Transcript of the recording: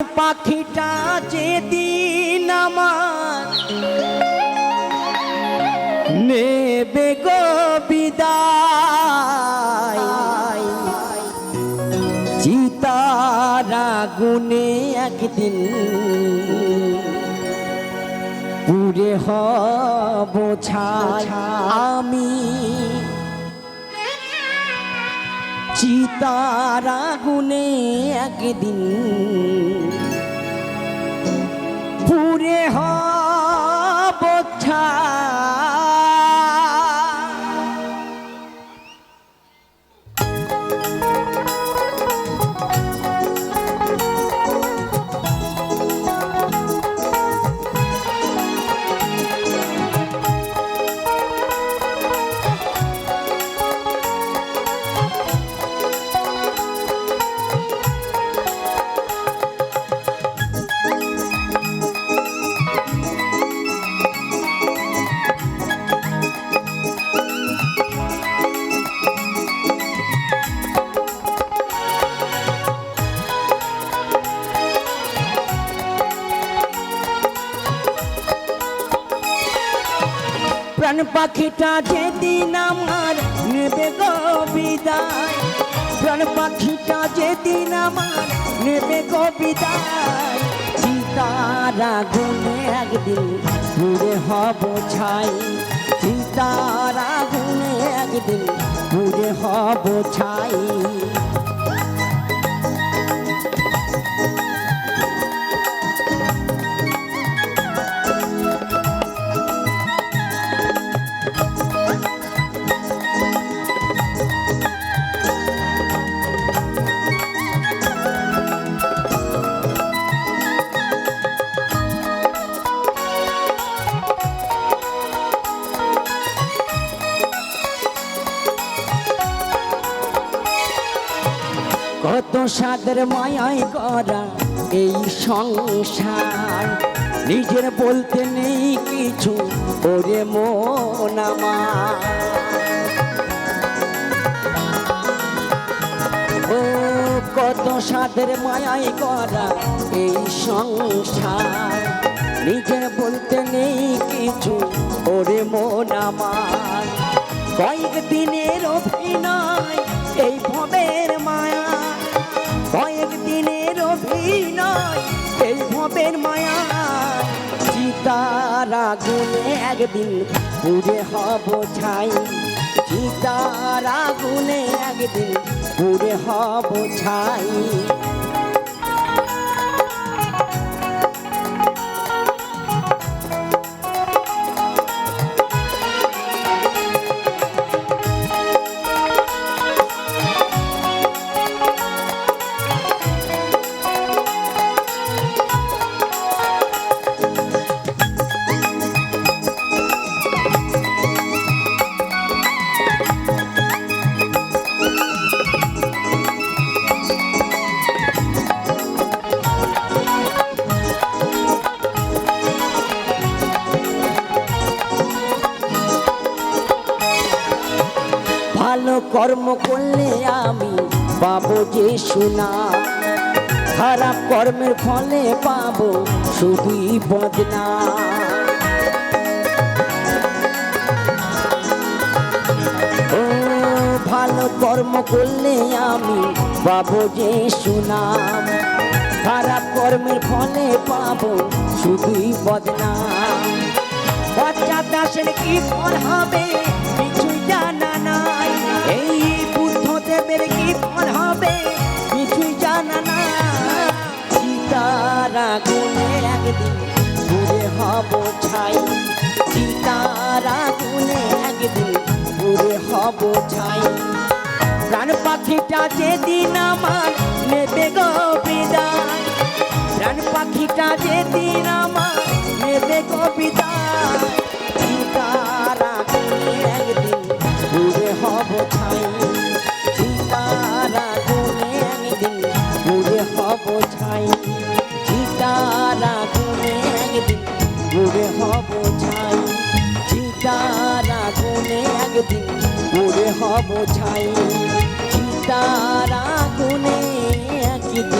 পাখিটা যেদিন আমার নেবে গো চিতারা গুনে একদিন পুরে হব আমি চিতারা গুনে একদিন প্রাণ পাখিটা যেদিন আমার নেবে গো বিদায়। প্রাণ পাখিটা যেদিন আমার নেবে গো বিদায়। চিতারা গুনে একদিন পুরে হব ছাই। চিতারা গুনে একদিন পুরে হব ছাই। কত সাদের মায়াই করা এই সংসার? নিজের বলতে নেই কিছু, ওরে মন। ও, কত সাদের মায়াই করা এই সংসার? নিজের বলতে নেই কিছু, ওরে মন আমার। কয়েক দিনের অভিনয় এই ভবের চিতারা গুনে একদিন পুরে হব ছাই। চিতার আগুনে একদিন পুরে হব ছাই। ভালো কর্ম করলে আমি পাবো যে সোনা। খারাপ কর্মের ফলে পাবো শুধুই বদনা। ভালো কর্ম করলে আমি পাবো যে সুনাম খারাপ কর্মের ফলে পাবো শুধুই বদনাম বাচ্চা দাসের কি ফল হবে? ছাই সীতারা গুনে একদিন ঘুরে হব ছাই। প্রাণ পাখিটা যেদিন আমার নেবে গো বিদায়। প্রাণ পাখিটা যেদিন আমার নেবে গো বিদায়। সীতারা গুনে একদিন ঘুরে হব ছাই। একদিন ঘুরে হব ছাই। সীতারা গুনে একদিন